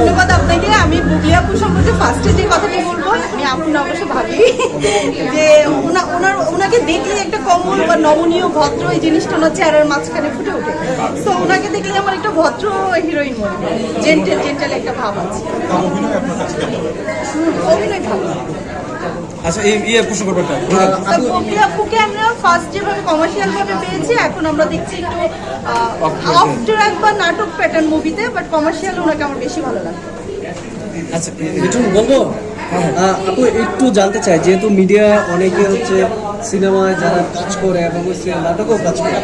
ধন্যবাদ আপনাকে। আমি বুবলি আপু সম্পর্কে ফার্স্টে যে কথাটি বলব আমি আপু না অবশ্য ভাবি যে ওনা- ওনার ওনাকে দেখলে একটা কমল বা নমনীয় ভদ্র এই জিনিসটা ওনার চেহারার মাঝখানে ফুটে ওঠে। তো ওনাকে দেখলে আমার একটা ভদ্র হিরোইন মনে হয়। জেন্টেল জেন্টেল একটা ভাব আছে। অভিনয় ভালো। আচ্ছা এই ইয়ে প্রশ্ন ব্যাপারটা আমরা ফার্স্ট যেভাবে কমার্শিয়াল ভাবে পেয়েছি এখন আমরা দেখছি একটু অফ ট্র্যাক বা নাটক প্যাটার্ন মুভিতে বাট কমার্শিয়াল ওনাকে আমার বেশি ভালো লাগে? আচ্ছা একটু বলব? আহ, আপু একটু জানতে চাই যেহেতু মিডিয়া অনেকে হচ্ছে সিনেমায় যারা কাজ করে এবং ওই সিনেমা নাটকেও কাজ করে।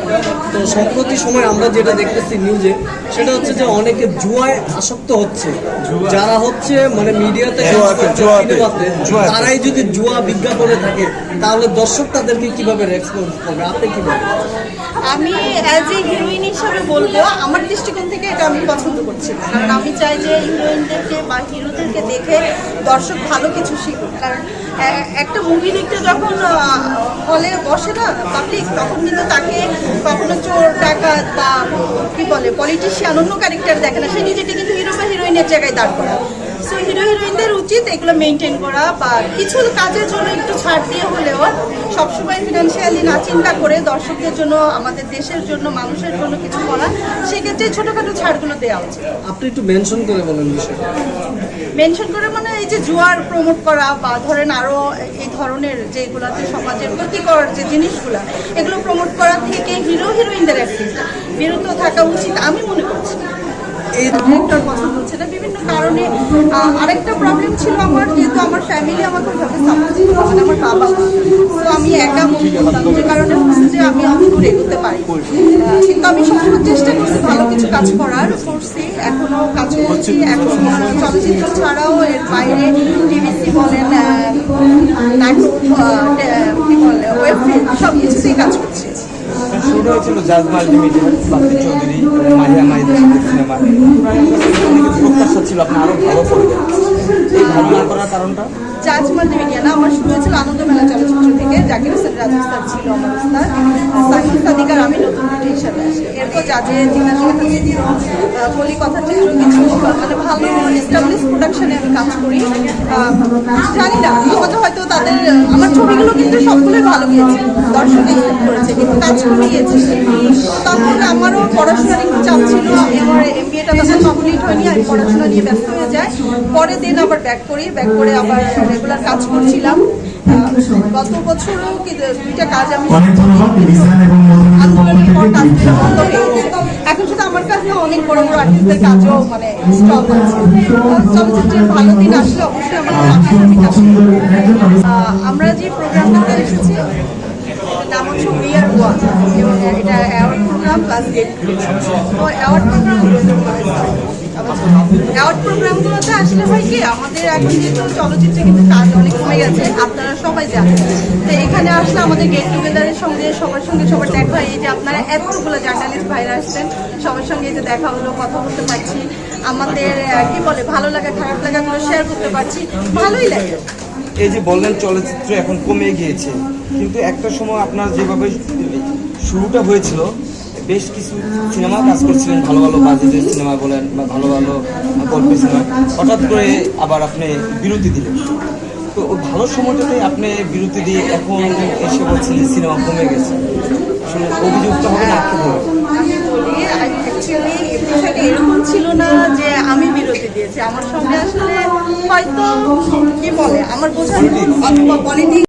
তো সম্প্রতি সময় আমরা যেটা দেখতেছি নিউজে সেটা হচ্ছে যে অনেকে জুয়ায় আসক্ত হচ্ছে। যারা হচ্ছে মানে মিডিয়াতে তারাই যদি জুয়া বিজ্ঞাপনে থাকে তাহলে দর্শক তাদেরকে কীভাবে রেসপন্স করবে? আপনি কি বলবেন আমি অ্যাজ এ হিরোইন হিসাবে বলব আমার দৃষ্টিকোণ থেকে এটা আমি পছন্দ করছি না। কারণ আমি চাই যে হিরোইনদেরকে বা হিরোদেরকে দেখে দর্শক ভালো কিছু শিখুক। কারণ একটা মুভি দেখতে যখন হলে বসে না পাবলিক তখন কিন্তু তাকে কখনো চোর, ডাকাত বা কি বলে পলিটিশিয়ান অন্য ক্যারেক্টার দেখে না। সে নিজেকে কিন্তু হিরো বা হিরোইনের জায়গায় দাঁড় করা সো হিরো হিরোইনদের উচিত এগুলো মেনটেন করা বা কিছু কাজের জন্য একটু ছাড় দিয়ে হলেও সবসময় ফিনান্সিয়ালি না চিন্তা করে দর্শকদের জন্য আমাদের দেশের জন্য মানুষের জন্য কিছু করা সেক্ষেত্রে ছোটোখাটো ছাড়গুলো দেওয়া উচিত। আপনি একটু মেনশন করে বলেন বিষয়টা। মেনশন করে মানে এই যে জুয়ার প্রমোট করা বা ধরেন আরও এই ধরনের যেগুলাতে সমাজের ক্ষতিকর যে জিনিসগুলো এগুলো প্রমোট করা থেকে হিরো হিরোইনদের অ্যাটলিস্ট বিরত থাকা উচিত আমি মনে করছি। এই ডিরেক্টর পছন্দ হচ্ছে। না বিভিন্ন কারণে আরেকটা প্রবলেম ছিল আমার, যেহেতু আমার ফ্যামিলি আমাকে ওইভাবে সাপোর্ট ছিল মানে আমার বাবা তো আমি একা যে কারণে যে আমি অত দূর এগোতে পারি কিন্তু আমি সবসময় চেষ্টা করছি ভালো কিছু কাজ করার করছি এখনও কাজ করছি, এখন চলচ্চিত্র ছাড়াও এর বাইরে টিভিসি বলেন নাটক শুরু হয়েছিল জাজ মাল্টিমিডিয়া বাপ্পি চৌধুরী, মাহিয়া মাহিদের সাথে সিনেমা। প্রত্যাশা ছিল আপনি ভালো এই না করার কারণটা? না, আমার শুরু আনন্দ মেলা চলচ্চিত্র থেকে, জাকির হোসেন রাজু ছিল আমি এরপর কিছু মানে ভালো প্রোডাকশনে আমি কাজ করি। না আমার ছবিগুলো কিন্তু সবগুলোই ভালো গিয়েছে দর্শক করেছে কিন্তু কাজ করে গিয়েছে। তখন আমারও পড়াশোনার একটু চাপ ছিল আমি আমার এমবিএটা তখন কমপ্লিট হয়নি আমি পড়াশোনা নিয়ে ব্যস্ত হয়ে যাই। পরের দিন আবার ব্যাক করি ব্যাক করে আবার রেগুলার কাজ করছিলাম। গত বছরও দুইটা কাজ আমি আন্দোলনের পর বন্ধ হয়ে এখন না, অনেক বড় বড় আর্টিস্টদের কাজও মানে স্টপ আছে চলচ্চিত্রের ভালো দিন আসলে অবশ্যই আমরা সামনাসামনি কাজ আমরা যে প্রোগ্রামটাতে এসেছি নাম হচ্ছে উই আর ওয়ান এবং এটা অ্যাওয়ার্ড প্রোগ্রাম প্লাস গেট তো অ্যাওয়ার্ড প্রোগ্রাম অ্যাওয়ার্ড প্রোগ্রামগুলোতে আসলে হয় কি আমাদের এখন যেহেতু চলচ্চিত্রে কিন্তু কাজ অনেক কমে গেছে সবাই জানেন তো এখানে আসলে আমাদের গেট টুগেদারের সঙ্গে, সবার সঙ্গে সবার দেখা হয় এই যে আপনারা এতগুলো জার্নালিস্ট ভাইরা আসছেন, সবার সঙ্গে এই যে দেখা হলো, কথা বলতে পারছি। আমাদের কি বলে, ভালো লাগা, খারাপ লাগাগুলো শেয়ার করতে পারছি। ভালোই লাগে। এই যে বললেন চলচ্চিত্র এখন কমে গিয়েছে, কিন্তু একটা সময় আপনার যেভাবে শুরুটা হয়েছিল, বেশ কিছু সিনেমা কাজ করছিলেন, ভালো ভালো বাজেটের সিনেমা বলেন বা ভালো ভালো গল্পের সিনেমা। হঠাৎ করে আবার আপনি বিরতি দিলেন। তো ভালো সময়টাতে আপনি বিরতি দিয়ে এখন এসে বলছেন যে সিনেমা কমে গেছে। আসলে অভিযুক্ত হবে না আক্ষেপ হবে? এরকম ছিল না যে আমি বিরতি দিয়েছি। আমার সঙ্গে আসলে হয়তো কি বলে আমার বোঝা পলিটিক্স